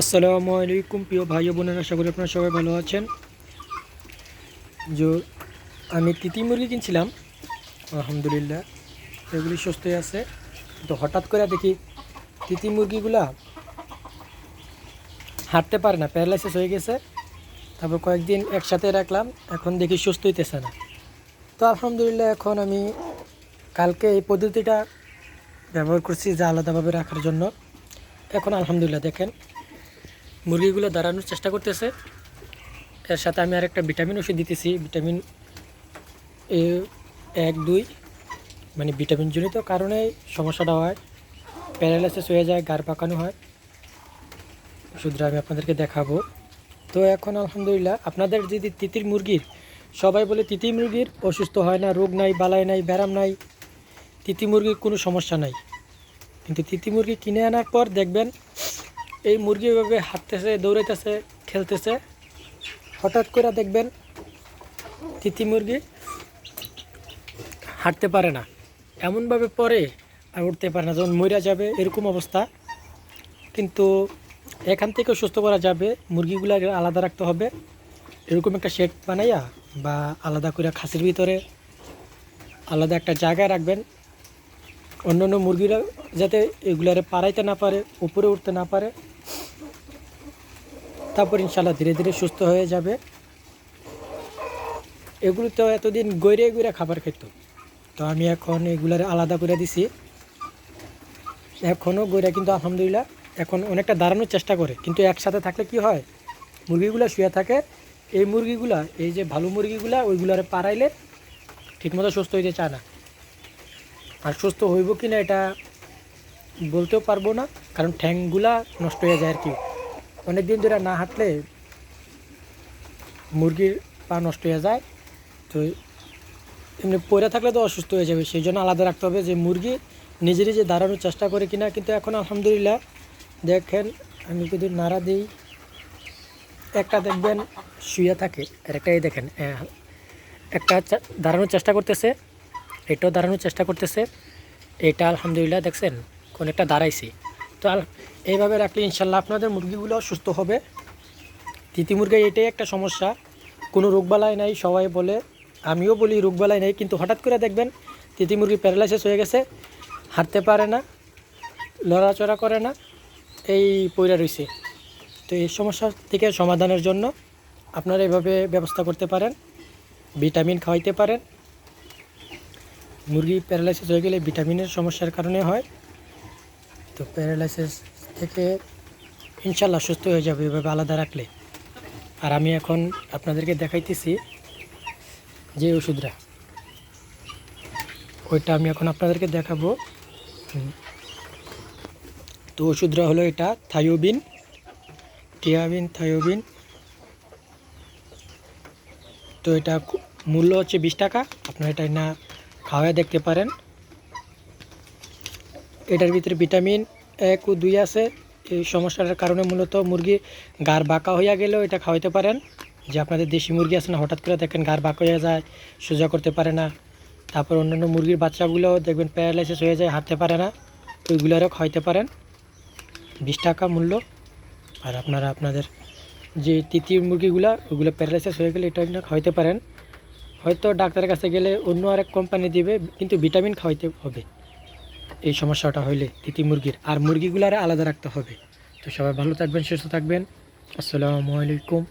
আসসালামু আলাইকুম, প্রিয় ভাই ও বোনেরা, আশা করি আপনারা সবাই ভালো আছেন। যে আমি তিতি মুরগি কিনছিলাম, আলহামদুলিল্লাহ, এগুলি সুস্থই আছে। তো হঠাৎ করে দেখি তিতি মুরগিগুলা হাঁটতে পারে না, প্যারালাইসিস হয়ে গেছে। তারপর কয়েকদিন একসাথে রাখলাম, এখন দেখি সুস্থ হইতেছে না। তো আলহামদুলিল্লাহ, এখন আমি কালকে এই পদ্ধতিটা ব্যবহার করছি যে আলাদাভাবে রাখার জন্য। এখন আলহামদুলিল্লাহ, দেখেন। মুরগিগুলো দাঁড়ানোর চেষ্টা করতেছে। এর সাথে আমি আরেকটা ভিটামিন ওষুধ দিতেছি। ভিটামিন এ এক, দুই মানে ভিটামিন জনিত কারণে সমস্যাটা হয়। প্যারালাইসিস হয়ে যায়, গাড় পাকানো হয়। ওষুধটা আমি আপনাদেরকে দেখাবো। তো এখন আলহামদুলিল্লাহ আপনাদের যদি তিতির মুরগির, সবাই বলে তিতি মুরগির অসুস্থ হয় না, রোগ নাই, বালাই নাই, ব্যারাম নাই, তিতি মুরগির কোনো সমস্যা নাই। কিন্তু তিতি মুরগি কিনে আনার পর দেখবেন এই মুরগি এভাবে হাঁটতেছে, দৌড়াইতেছে, খেলতেছে। হঠাৎ করে দেখবেন তিতি মুরগি হাঁটতে পারে না। এমনভাবে পরে আর উঠতে পারে না, যখন মরে যাবে এরকম অবস্থা। কিন্তু এখান থেকে সুস্থ করা যাবে, মুরগিগুলো আলাদা রাখতে হবে। এরকম একটা শেড বানাইয়া বা আলাদা করে খাসির ভিতরে আলাদা একটা জায়গায় রাখবেন। অন্য অন্য মুরগিরা যাতে এগুলারে পারাইতে না পারে, উপরে উঠতে না পারে। তারপর ইনশাল্লাহ ধীরে ধীরে সুস্থ হয়ে যাবে। এগুলো তো এতদিন গৈরে গৈরে খাবার খেত তো আমি এখন এগুলার আলাদা করে দিছি। এখনও গৈরা কিন্তু আলহামদুলিল্লাহ এখন অনেকটা দাঁড়ানোর চেষ্টা করে। কিন্তু একসাথে থাকলে কি হয়? মুরগিগুলো শুয়ে থাকে। এই মুরগিগুলা, এই যে ভালো মুরগিগুলা, ওইগুলারে পারাইলে ঠিকমতো সুস্থ হইতে চায় না। আর সুস্থ হইব কি না এটা বলতেও পারব না, কারণ ঠ্যাংগুলা নষ্ট হয়ে যায় আর কি। অনেক দিন ধরে না হাঁটলে মুরগির পা নষ্ট হয়ে যায়। তো এমনি পড়ে থাকলে তো অসুস্থ হয়ে যাবে। সেই জন্য আলাদা রাখতে হবে যে মুরগি নিজে নিজে দাঁড়ানোর চেষ্টা করে কিনা। কিন্তু এখন আলহামদুলিল্লাহ দেখেন, আমি যদি নাড়া দিই, একটা দেখবেন শুয়ে থাকে। আর একটাই দেখেন একটা দাঁড়ানোর চেষ্টা করতেছে। এটাও দাঁড়ানোর চেষ্টা করতেছে। এটা আলহামদুলিল্লাহ দেখছেন, কোন একটা দাঁড়াইছে। তো এইভাবে রাখলে ইনশাল্লাহ আপনাদের মুরগিগুলো সুস্থ হবে। তিতি মুরগি এটাই একটা সমস্যা। কোনো রোগবালাই নাই, সবাই বলে। আমিও বলি রোগবালাই নেই, কিন্তু হঠাৎ করে দেখবেন তিতি মুরগি প্যারালাইসিস হয়ে গেছে, হাঁটতে পারে না, লড়াচড়া করে না, এই পইরা রয়েছে তো এই সমস্যা থেকে সমাধানের জন্য আপনারা এভাবে ব্যবস্থা করতে পারেন, ভিটামিন খাওয়াইতে পারেন। মুরগি প্যারালাইসিস হয়ে গেলে ভিটামিনের সমস্যার কারণে হয়। তো প্যারালাইসিস থেকে ইনশাল্লাহ সুস্থ হয়ে যাবে, এভাবে আলাদা রাখলে। আর আমি এখন আপনাদেরকে দেখাইতেছি যে ওষুধটা। ওইটা আমি এখন আপনাদেরকে দেখাবো। তো ওষুধটা হলো এটা থায়োবিন টিয়াবিন থায়োবিন তো এটা মূল্য হচ্ছে বিশ টাকা, আপনারা এটা না খাওয়ায় দেখতে পারেন। এটার ভিতরে ভিটামিন এক ও দুই আছে। এই সমস্যাটার কারণে মূলত মুরগি গার বাঁকা হইয়া গেলেও এটা খাওয়াইতে পারেন। যে আপনাদের দেশি মুরগি আছে না, হঠাৎ করে দেখেন গার বাঁকা হয়ে যায়, সোজা করতে পারে না। তারপর অন্যান্য মুরগির বাচ্চাগুলো দেখবেন প্যারালাইসিস হয়ে যায়, হাঁটতে পারে না। ওইগুলোরও খাওয়াইতে পারেন। বিশ টাকা মূল্য। আর আপনারা আপনাদের যে তৃতীয় মুরগিগুলো, ওগুলো প্যারালাইসিস হয়ে গেলে এটা খাওয়াইতে পারেন। হয়তো ডাক্তারের কাছে গেলে অন্য আরেক কোম্পানি দিবে, কিন্তু ভিটামিন খাওয়াইতে হবে। এই সমস্যাটা হইলে তিতি মুরগির। আর মুরগিগুলারে আলাদা রাখতে হবে। তো সবাই ভালো থাকবেন, সুস্থ থাকবেন। আসসালামু আলাইকুম।